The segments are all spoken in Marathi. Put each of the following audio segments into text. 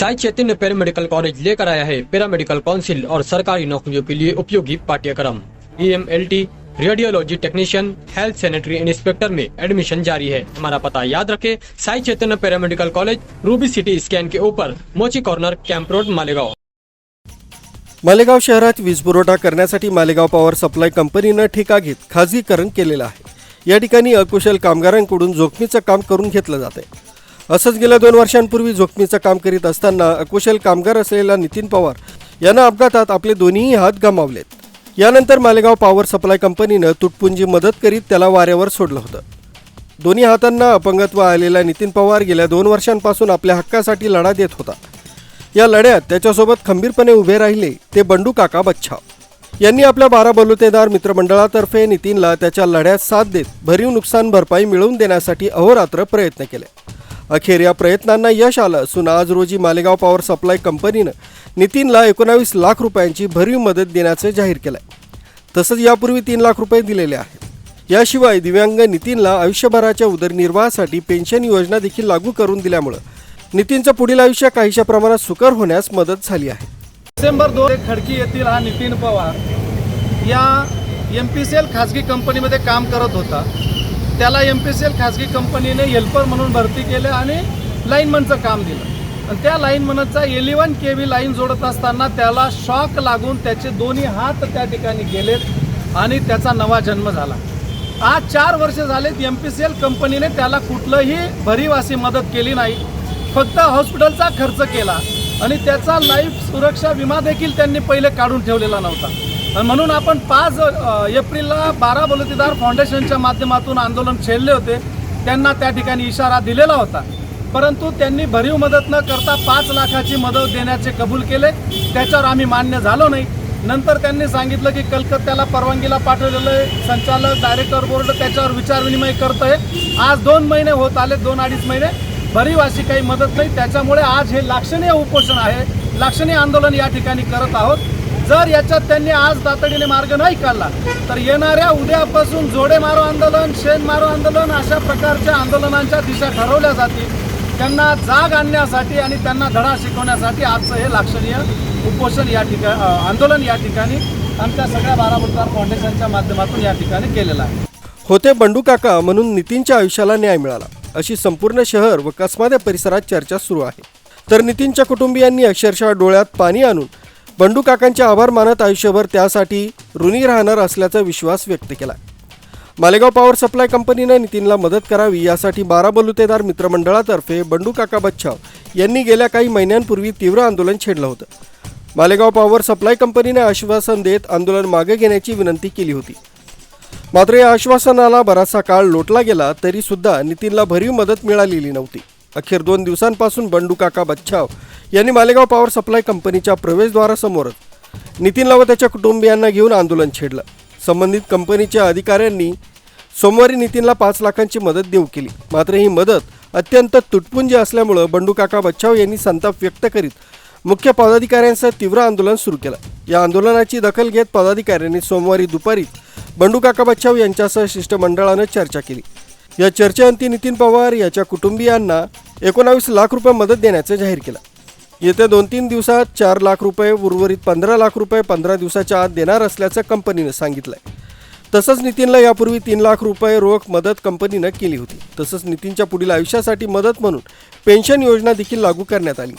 साई चैतन्य पैरामेडिकल कॉलेज लेकर आया है। पैरामेडिकल काउंसिल और सरकारी नौकरियों के लिए उपयोगी पाठ्यक्रम। E M L T radiology technician health sanitary inspector में एडमिशन जारी है। हमारा पता याद रखें Sai Chaitanya paramedical college Ruby City Scan के ऊपर Mochi corner camp road Malegaon Malegaon शहरात वीज पुरवठा करण्यासाठी मालेगाव पॉवर सप्लाय कंपनीनं ठेका घेत खाजगीकरण केलेलं आहे. या ठिकाणी अकुशल कामगारांकडून जोखमीचं काम करून घेतलं जाते असंच गेल्या दोन वर्षांपूर्वी जोखमीचं काम करीत असताना अकुशल कामगार असलेला नितीन पवार यांना अपघातात आपले दोन्हीही हात गमावलेत. यानंतर मालेगाव पॉवर सप्लाय कंपनीनं तुटपुंजी मदत करीत त्याला वाऱ्यावर सोडलं होतं. दोन्ही हातांना अपंगत्व आलेला नितीन पवार गेल्या दोन वर्षांपासून आपल्या हक्कासाठी लढा देत होता. या लढ्यात त्याच्यासोबत खंबीरपणे उभे राहिले ते बंडू काका बच्छाव यांनी आपल्या बारा बलुतेदार मित्रमंडळातर्फे नितीनला त्याच्या लढ्यात साथ देत भरीव नुकसान भरपाई मिळवून देण्यासाठी अहोरात्र प्रयत्न केले. अखेर या प्रयत्नांना यश आलं. असून आज रोजी मालेगाव पॉवर सप्लाय कंपनीनं नितीनला एकोणावीस लाख रुपयांची भरीव मदत देण्याचं जाहीर केलं आहे तसंच यापूर्वी तीन लाख रुपये दिलेले आहेत. याशिवाय दिव्यांग नितीनला आयुष्यभराच्या उदरनिर्वाहासाठी पेन्शन योजना देखील लागू करून दिल्यामुळं नितीनचं पुढील आयुष्य काहीशा प्रमाणात सुकर होण्यास मदत झाली आहे. डिसेंबर दोन खडकी येथील हा नितीन पवार या एम पी सी एल खाजगी कंपनीमध्ये काम करत होता. त्याला एम पी सी एल खाजगी कंपनीने हेल्पर म्हणून भरती केलं आणि लाईनमनचं काम दिलं. आणि त्या लाईनमनचा एलिवन के व्ही लाईन जोडत असताना त्याला शॉक लागून त्याचे दोन्ही हात त्या ठिकाणी गेलेत आणि त्याचा नवा जन्म झाला. आज चार वर्ष झालेत एम पी सी एल कंपनीने त्याला कुठलंही भरीवासी मदत केली नाही. फक्त हॉस्पिटलचा खर्च केला आणि त्याचा लाईफ सुरक्षा विमा देखील त्यांनी पहिले काढून ठेवलेला नव्हता. म्हणून आपण पाच एप्रिलला बारा बलुतेदार फाउंडेशनच्या माध्यमातून आंदोलन छेडले होते. त्यांना त्या ठिकाणी इशारा दिलेला होता. परंतु त्यांनी भरीव मदत न करता पाच लाखाची मदत देण्याचे कबूल केले. त्याच्यावर आम्ही मान्य झालो नाही. नंतर त्यांनी सांगितलं की कलकत्त्याला परवानगीला पाठवलेलं आहे. संचालक डायरेक्टर बोर्ड त्याच्यावर विचारविनिमय करत आहे आज दोन महिने होत आले दोन अडीच महिने. भरीव अशी काही मदत नाही. त्याच्यामुळे आज हे लाक्षणीय उपोषण आहे. लाक्षणीय आंदोलन या ठिकाणी करत आहोत. जर याच्यात त्यांनी आज तातडीने मार्ग नाही काढला तर येणाऱ्या उद्यापासून जोडे मारो आंदोलन शेण मारो आंदोलन अशा प्रकारच्या आंदोलनांच्या दिशा ठरवल्या जातील. त्यांना जाग आणण्यासाठी आणि त्यांना धडा शिकवण्यासाठी आजचं हे लाक्षणीय उपोषण या ठिकाणी आंदोलन या ठिकाणी आमच्या सगळ्या बाराबुलदार फाउंडेशनच्या माध्यमातून या ठिकाणी केलेलं आहे. होते बंडू काका म्हणून नितीनच्या आयुष्याला न्याय मिळाला. अशी संपूर्ण शहर व कसमाद्या परिसरात चर्चा सुरू आहे. तर नितीनच्या कुटुंबियांनी अक्षरशः डोळ्यात पाणी आणून बंडू काकांचे आभार मानत आयुष्यभर त्यासाठी ऋणी राहणार असल्याचा विश्वास व्यक्त केला. मालेगाव पॉवर सप्लाय कंपनीनं नितीनला मदत करावी यासाठी बारा बलुतेदार मित्रमंडळातर्फे बंडू काका बच्छाव यांनी गेल्या काही महिन्यांपूर्वी तीव्र आंदोलन छेडलं होतं. मालेगाव पॉवर सप्लाय कंपनीने आश्वासन देत आंदोलन मागे घेण्याची विनंती केली होती. मात्र या आश्वासनाला बराचसा काळ लोटला गेला तरी सुद्धा नितीनला भरीव मदत मिळालेली नव्हती. अखेर दोन दिवसांपासून बंडू काका बच्छाव यांनी मालेगाव पॉवर सप्लाय कंपनीच्या प्रवेशद्वारासमोरच नितीनला व त्याच्या कुटुंबियांना घेऊन आंदोलन छेडलं. संबंधित कंपनीच्या अधिकाऱ्यांनी सोमवारी नितीनला पाच लाखांची मदत देऊ केली. मात्र ही मदत अत्यंत तुटपुंजी असल्यामुळं बंडू काका बच्छाव यांनी संताप व्यक्त करीत मुख्य पदाधिकाऱ्यांसह तीव्र आंदोलन सुरू केलं. या आंदोलनाची दखल घेत पदाधिकाऱ्यांनी सोमवारी दुपारी बंडू काका बच्छाव यांच्यासह शिष्टमंडळानं चर्चा केली. या चर्चेअंती नितीन पवार याच्या कुटुंबियांना एकोणावीस लाख रुपये मदत देण्याचं जाहीर केलं. येत्या दोन तीन दिवसात चार लाख रुपये उर्वरित पंधरा लाख रुपये पंधरा दिवसाच्या आत देणार असल्याचं कंपनीनं सांगितलंय. तसंच नितीनला यापूर्वी तीन लाख रुपये रोख मदत कंपनीनं केली होती. तसंच नितीनच्या पुढील आयुष्यासाठी मदत म्हणून पेन्शन योजना देखील लागू करण्यात आली.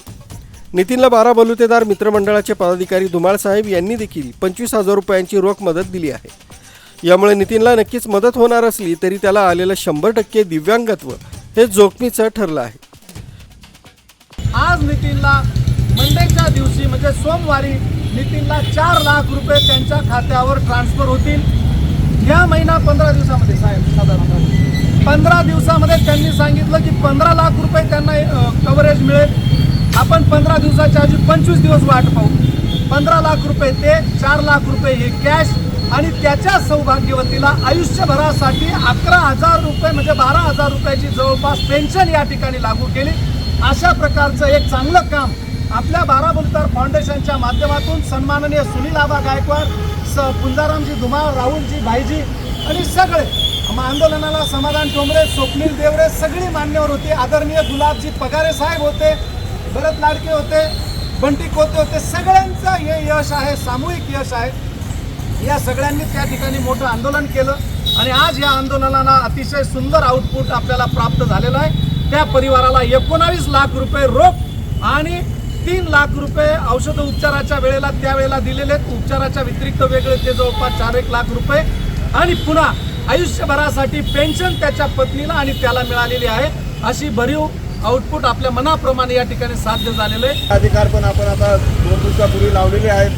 नितीनला बारा बलुतेदार मित्रमंडळाचे पदाधिकारी धुमाळ साहेब यांनी देखील पंचवीस हजार रुपयांची रोख मदत दिली आहे. यामुळे नितीनला नक्कीच मदत होणार असली तरी त्याला आलेलं शंभर टक्के दिव्यांगत्व हे जोखमीचं ठरलं आहे. आज नितीनला मंडेच्या दिवशी म्हणजे सोमवारी नितीनला चार लाख रुपये त्यांच्या खात्यावर ट्रान्सफर होतील. या महिना पंधरा दिवसामध्ये साहेब साधारण पंधरा दिवसामध्ये त्यांनी सांगितलं की पंधरा लाख रुपये त्यांना कव्हरेज मिळेल. आपण पंधरा दिवसाच्या आधी पंचवीस दिवस वाट पाहू. पंधरा लाख रुपये ते चार लाख रुपये हे कॅश आणि त्याच्या सौभाग्यवतीला आयुष्यभरासाठी अकरा हजार रुपये म्हणजे बारा हजार रुपयाची जवळपास पेन्शन या ठिकाणी लागू केली. अशा प्रकारचं एक चांगलं काम आपल्या बारा बुलतार फाउंडेशनच्या माध्यमातून सन्माननीय सुनील आबा गायकवाड स पुंजारामजी धुमाळ राहुलजी भाईजी आणि सगळे मग आंदोलनाला समाधान ठोंबरे स्वप्नील देवरे सगळी मान्यवर होती. आदरणीय गुलाबजी पगारे साहेब होते भरत लाडके होते बंटी कोते होते. सगळ्यांचं हे यश आहे सामूहिक यश आहे. या सगळ्यांनी त्या ठिकाणी मोठं आंदोलन केलं आणि आज या आंदोलनाला अतिशय सुंदर आउटपुट आपल्याला प्राप्त झालेलं आहे. त्या परिवाराला एकोणावीस लाख रुपये रोख आणि तीन लाख रुपये औषध उपचाराच्या वेळेला त्यावेळेला दिलेले आहेत. उपचाराच्या व्यतिरिक्त वेगळे ते जवळपास चार एक लाख रुपये. आणि पुन्हा आयुष्यभरासाठी पेन्शन त्याच्या पत्नीला आणि त्याला मिळालेली आहे. अशी भरीव आउटपुट आपल्या मनाप्रमाणे या ठिकाणी साध्य झालेलं आहे. अधिकार पण आपण आता दोन दिवसापूर्वी लावलेले आहेत.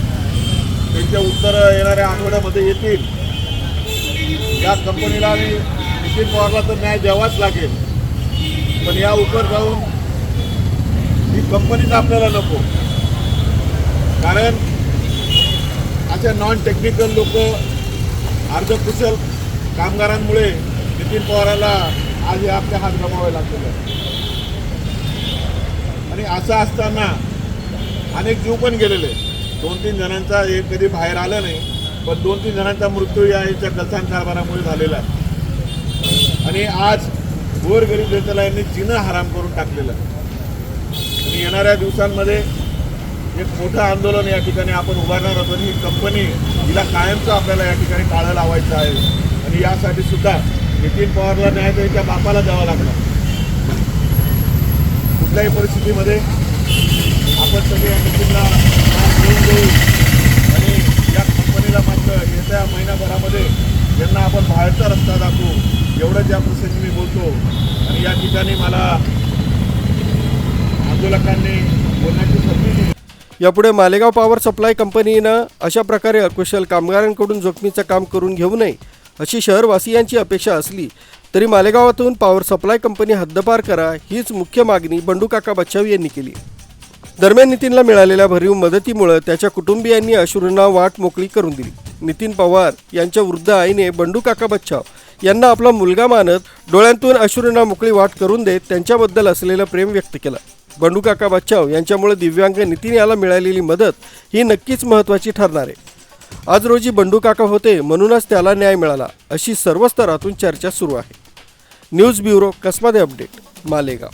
त्यांचे उत्तर येणाऱ्या आठवड्यामध्ये येतील. या कंपनीला आणि नितीन पवारला तर न्याय द्यावाच लागेल. पण या उपर जाऊन ही कंपनीच आपल्याला नको. कारण अशा नॉन टेक्निकल लोक अर्धकुशल कामगारांमुळे नितीन पवाराला आज हे आपले हात गमावे लागलेले आणि असं असताना अनेक जीव पण गेलेले दोन तीन जणांचा हे कधी बाहेर आलं नाही पण दोन तीन जणांचा मृत्यू या याच्या गलथान कारभारामुळे झालेला आहे. आणि आज गोरगरीब जनतेला यांनी जिनं हराम करून टाकलेलं. आणि येणाऱ्या दिवसांमध्ये एक मोठं आंदोलन या ठिकाणी आपण उभारणार आहोत आणि ही कंपनी हिला कायमचं आपल्याला या ठिकाणी टाळं लावायचं आहे. आणि यासाठी सुद्धा नितीन पवारला न्याय त्यांच्या बापाला द्यावा लागला कुठल्याही परिस्थितीमध्ये आपण सगळे या नितीनला घेऊन देऊ. आणि या कंपनीला मात्र येत्या महिन्याभरामध्ये यांना आपण बाहेरचा रस्ता दाखवू. त्याप्रसंगी मी बोलतो. आणि या ठिकाणी मला आंदोलकांनी बोलण्याची संधी दिली. यापुढे मालेगाव पॉवर सप्लाय कंपनीनं अशा प्रकारे अकुशल कामगारांकडून जोखमीचं काम करून घेऊ नये अशी शहरवासियांची अपेक्षा असली तरी मालेगावातून पॉवर सप्लाय कंपनी हद्दपार करा हीच मुख्य मागणी बंडू काका बच्चाव यांनी केली. दरम्यान नितीनला मिळालेल्या भरीव मदतीमुळे त्याच्या कुटुंबियांनी अश्रूंना वाट मोकळी करून दिली. नितीन पवार यांच्या वृद्ध आईने बंडू काका बच्चाव यांना आपला मुलगा मानत डोळ्यांतून अश्रूंना मोकळी वाट करून देत त्यांच्याबद्दल असलेलं प्रेम व्यक्त केलं. बंडू काका बच्चाव यांच्यामुळे दिव्यांग नितीन याला मिळालेली मदत ही नक्कीच महत्त्वाची ठरणार आहे. आज रोजी बंडू काका होते म्हणूनच त्याला न्याय मिळाला अशी सर्व स्तरातून चर्चा सुरू आहे. News bureau Kasmade update Malegaon.